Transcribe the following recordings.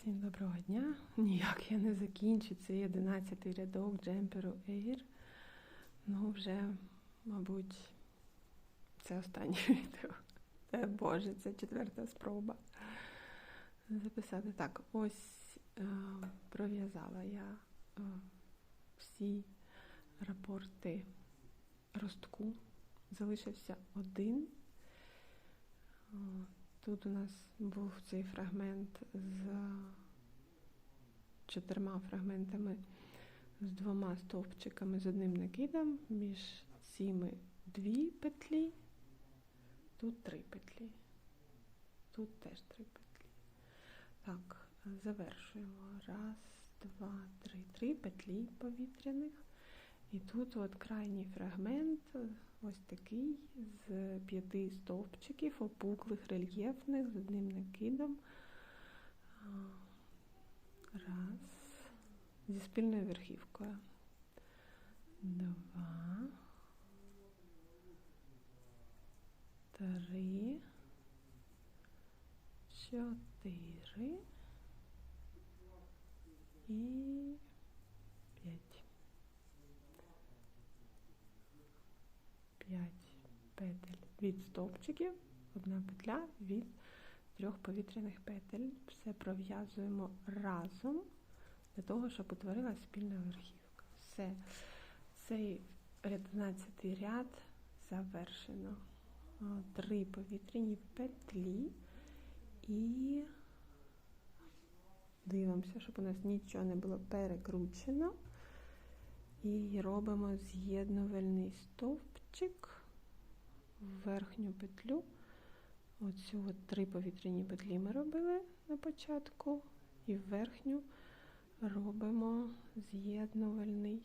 Всім доброго дня. Ніяк я не закінчу цей 11 рядок джемперу Air. Ну, вже, мабуть, це останнє відео. Е, Боже, це четверта спроба записати. Так, ось е, пров'язала я е, всі рапорти ростку. Залишився один. Тут у нас був цей фрагмент з чотирма фрагментами, з двома стовпчиками, з одним накидом, між цими дві петлі, тут три петлі, тут теж три петлі. Так, завершуємо. Раз, два, три, три петлі повітряних. І тут от крайній фрагмент, ось такий, з п'яти стовпчиків, опуклих, рельєфних, з одним накидом. Раз. Зі спільною верхівкою. Два. Три. Чотири. І петель від стовпчиків, одна петля від трьох повітряних петель. Все пров'язуємо разом для того, щоб утворилася спільна верхівка. Все. Цей 11 ряд завершено. Три повітряні петлі і дивимося, щоб у нас нічого не було перекручено. І робимо з'єднувальний стовпчик верхню петлю. Оцю от три повітряні петлі ми робили на початку, і верхню робимо з'єднувальний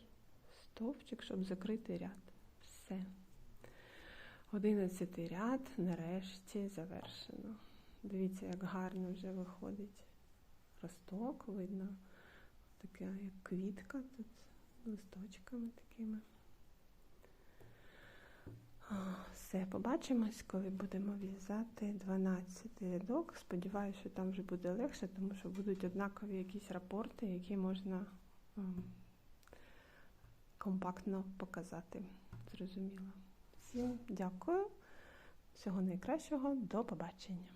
стовпчик, щоб закрити ряд. Все. Одинадцятий ряд нарешті завершено. Дивіться, як гарно вже виходить росток, видно, така як квітка тут листочками такими. Все, побачимось, коли будемо в'язати 12 рядок. Сподіваюся, що там вже буде легше, тому що будуть однакові якісь рапорти, які можна ем, компактно показати. Зрозуміло. Всім дякую. Всього найкращого, до побачення.